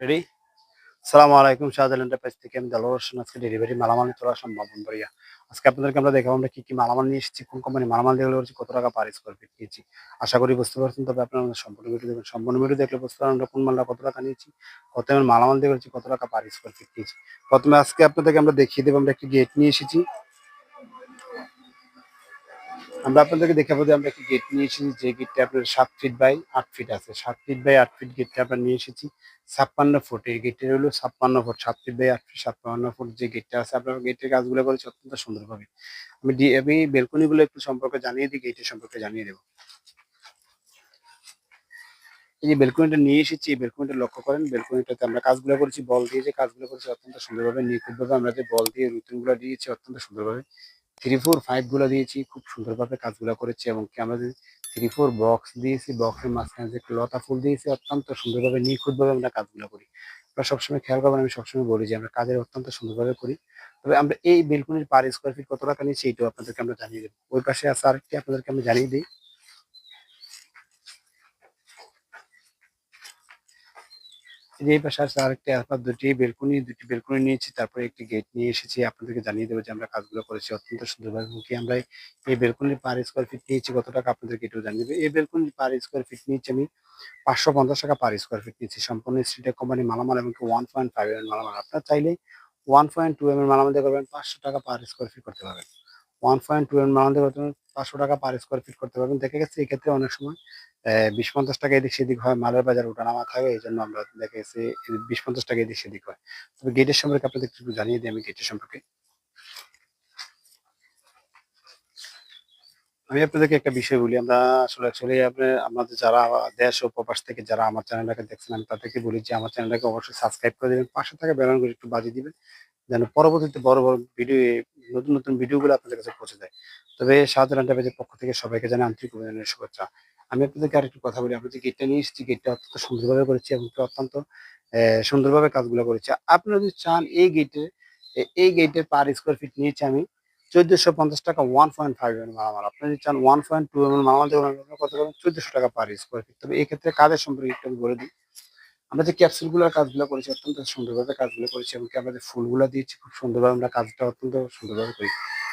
Ready সালামু আলাইকুম শাহজাল enterprise থেকে আমি দালোর আজকে ডেলিভারি মালামাল নিয়ে চলে আসলাম বাবন বাড়িয়া আজকে আপনাদেরকে আমরা দেখাবো আমরা কি কি মালামাল নিয়ে এসেছি, কোন কোম্পানি মালামাল দিয়ে করছি, কত টাকা পার স্কোয়ার ফিট আশা করি বুঝতে পারছেন, তবে আপনারা সম্পূর্ণ ভিডিও দেখবেন। সম্পূর্ণ ভিডিও দেখলে বুঝতে পারবেন আমরা কোন মালটা কত টাকা নিয়েছি, কত মালামাল করেছি, কত টাকা পার স্কোয়ার ফিট নিয়েছি। প্রথমে আজকে আপনাদেরকে আমরা দেখিয়ে দেবো, আমরা একটি গেট নিয়ে এসেছি। আমরা আপনাদেরকে দেখাবো যে আমরা একটি গেট নিয়ে এসেছি, যে গেটটা আপনার সাত ফিট বাই আট ফিট আছে। সাত ফিট বাই আট ফিট গেটটা আমরা নিয়ে এসেছি। ছাপ্পান্ন ফুট এই গেটের হলো ছাপ্পান্ন ফুট সাত ফিট বাই আট ফিট ছাপ্পান্ন ফুট যে গেটটা আছে, আপনার গেটের কাজগুলো করেছি অত্যন্ত সুন্দরভাবে আমি আমি বেলকনিগুলো একটু সম্পর্কে জানিয়ে দিই গেটের সম্পর্কে জানিয়ে দেবো। এই যে বেলকনিটা নিয়ে এসেছি, এই বেলকনিটা লক্ষ্য করেন, বেলকনিটাতে আমরা কাজগুলো করেছি, বল দিয়ে যে কাজগুলো করেছি, অত্যন্ত সুন্দরভাবে, নিখুঁতভাবে আমরা যে বল দিয়ে রুটিনগুলো দিয়েছি, অত্যন্ত সুন্দরভাবে। থ্রি ফোর ফাইভগুলো দিয়েছি, খুব সুন্দরভাবে কাজগুলো করেছে এবং কি আমরা থ্রি ফোর বক্স দিয়েছি বক্সের মাঝখানে যে লতা ফুল দিয়েছি, অত্যন্ত সুন্দরভাবে নিখুঁতভাবে আমরা কাজগুলো করি। আমরা সবসময় খেয়াল করবেন, আমি সবসময় বলি যে আমরা কাজের অত্যন্ত সুন্দরভাবে করি। তবে আমরা এই বেলকুনির পার স্কোয়ার ফিট কত টাকা নিয়েছি এইটাও আপনাদেরকে আমরা জানিয়ে দেবো। ওই পাশে আছে আরেকটি, আপনাদেরকে আমি জানিয়ে দিই। যে পাশে আছে আরেকটি আপনার দুটি বেলকনি দুটি বেলকনি নিয়েছি, তারপরে একটি গেট নিয়ে এসেছি। আপনাদেরকে জানিয়ে দেবো যে আমরা কাজগুলো করেছি অত্যন্ত সুন্দরভাবে কি আমরা এই বেলকনির পার স্কোয়ার ফিট নিয়েছি, কত টাকা আপনাদেরকে এটাও জানিয়ে দেবো। এই বেলকনির পার স্কোয়ার ফিট নিয়েছি আমি পাঁচশো পঞ্চাশ টাকা পার স্কোয়ার ফিট নিয়েছি। সম্পূর্ণ স্ট্রিটের কোম্পানি মালামাল এবং ওয়ান পয়েন্ট ফাইভ এম মালামাল। আপনার চাইলে ওয়ান পয়েন্ট টু এম এর মালামাল দিয়ে করবেন, পাঁচশো টাকা পার স্কোয়ার ফিট করতে পারবেন। ওয়ান পয়েন্ট টু এম মালামাল দিয়ে করতে পারবেন, পাঁচশো টাকা পার স্কোয়ার ফিট করতে পারবেন। দেখা গেছে, এক্ষেত্রে অনেক সময় বিশ পঞ্চাশ টাকা এদিক সেদিক হয়, মালের বাজার ওঠানামা থাকে এই জন্য আমরা দেখা গেছে বিশ পঞ্চাশ টাকা এদিক সেদিক হয়। তবে গেটের সম্পর্কে আপনাদের একটু জানিয়ে দিই আমি গেটের সম্পর্কে। আমি আপনাদেরকে একটা বিষয় বলি, আমরা আসলে অ্যাকচুয়ালি আপনার আমাদের যারা দেশ ও প্রবাস থেকে যারা আমার চ্যানেলটাকে দেখছেন, আমি তাদেরকে বলি যে আমার চ্যানেলটাকে অবশ্যই সাবস্ক্রাইব করে দেবেন, পাশে থাকা বেলন করে একটু বাজিয়ে দিবেন, যেন পরবর্তীতে বড় বড় ভিডিও নতুন নতুন ভিডিওগুলো আপনাদের কাছে পৌঁছে যায়। তবে শাহজাহান টাইপের পক্ষ থেকে সবাইকে জানাই আন্তরিক অভিনন্দনের শুভেচ্ছা। আমি আপনাদেরকে আরেকটু কথা বলি। আমরা যে গেটটা নিয়ে এসেছি গেটটা অত্যন্ত সুন্দরভাবে করেছি এবং অত্যন্ত সুন্দরভাবে কাজগুলো করেছি। আপনারা যদি চান এই গেটে এই গেটের পার স্কোয়ার ফিট নিয়েছি আমি, চোদ্দশো পঞ্চাশ টাকা ওয়ান পয়েন্ট ফাইভ এম মালামাল। আপনি যদি চান ওয়ান পয়েন্ট টু এম মালামাল দেবেন কত পাবেন চোদ্দশো টাকা পার স্কোয়ার ফিট তবে এই ক্ষেত্রে কাজের সম্পর্কে একটু আমি বলে দিই। আমরা যে ক্যাপসুলগুলোর কাজগুলো করেছি, অত্যন্ত সুন্দরভাবে কাজগুলো করেছি এবং কি আমরা যে ফুলগুলো দিয়েছি, খুব সুন্দরভাবে আমরা কাজটা অত্যন্ত সুন্দরভাবে করি।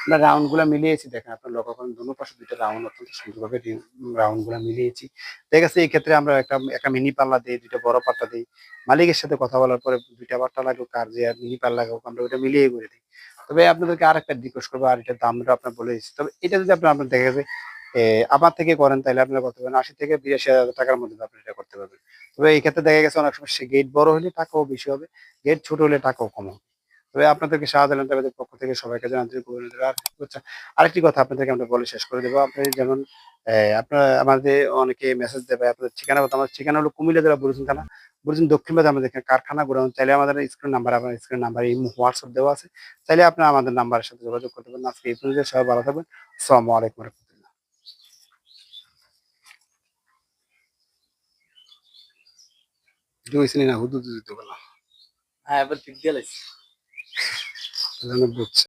আমরা রাউন্ডগুলো মিলিয়েছি, দেখেন আপনার লক্ষ্য করেন দুটো পাশে দুইটা রাউন্ড অত্যন্ত সুন্দরভাবে রাউন্ডগুলো মিলিয়েছি। ঠিক আছে এই ক্ষেত্রে আমরা একটা একটা মিনি পাল্লা দিই, দুইটা বড় পাল্লা দিই। মালিকের সাথে কথা বলার পরে দুইটা পাল্লা লাগুক আর যে মিনি পাল্লা লাগুক আমরা ওইটা মিলিয়ে করে দিই। তবে আপনাদেরকে আর একটা রিকোয়েস্ট করব, আর এটার দামটা আপনার বলে দিচ্ছি। তবে এটা যদি আপনার আপনার দেখা যাবে আমার থেকে করেন, তাহলে আপনারা করতে পারেন আশি থেকে বিরাশি হাজার টাকার মধ্যে আপনি এটা করতে পারবেন। তবে এই ক্ষেত্রে দেখা গেছে, অনেক সময় গেট বড় হলে টাকাও বেশি হবে গেট ছোট হলে টাকাও কম হবে। তবে আপনাদেরকে শাহজালান ট্রাভেলের পক্ষ থেকে সবাইকে জানাতে অভিনন্দন আর হচ্ছে আরেকটি কথা আপনাদেরকে আমরা বলে শেষ করে দেবো। আপনি যেমন আপনার আমাদের অনেকে মেসেজ দেবে, আপনাদের ঠিকানা কথা আমার ঠিকানা হলো কুমিল্লা জেলা বুরুজিন থানা। বুরুজিন দক্ষিণ বাজার আমাদের এখানে কারখানা গোডাউন চাইলে আমাদের স্ক্রিন নাম্বার আপনার স্ক্রিন নাম্বার এই হোয়াটসঅ্যাপ দেওয়া আছে। চাইলে আপনারা আমাদের নাম্বারের সাথে যোগাযোগ করতে পারেন। আজকে এই পর্যন্ত সবাই ভালো থাকবেন। আসসালামু আলাইকুম রহমতুল্লাহ। দুই সিনে না, হুদুদ দিতে বললাম লাইছি বুঝছে।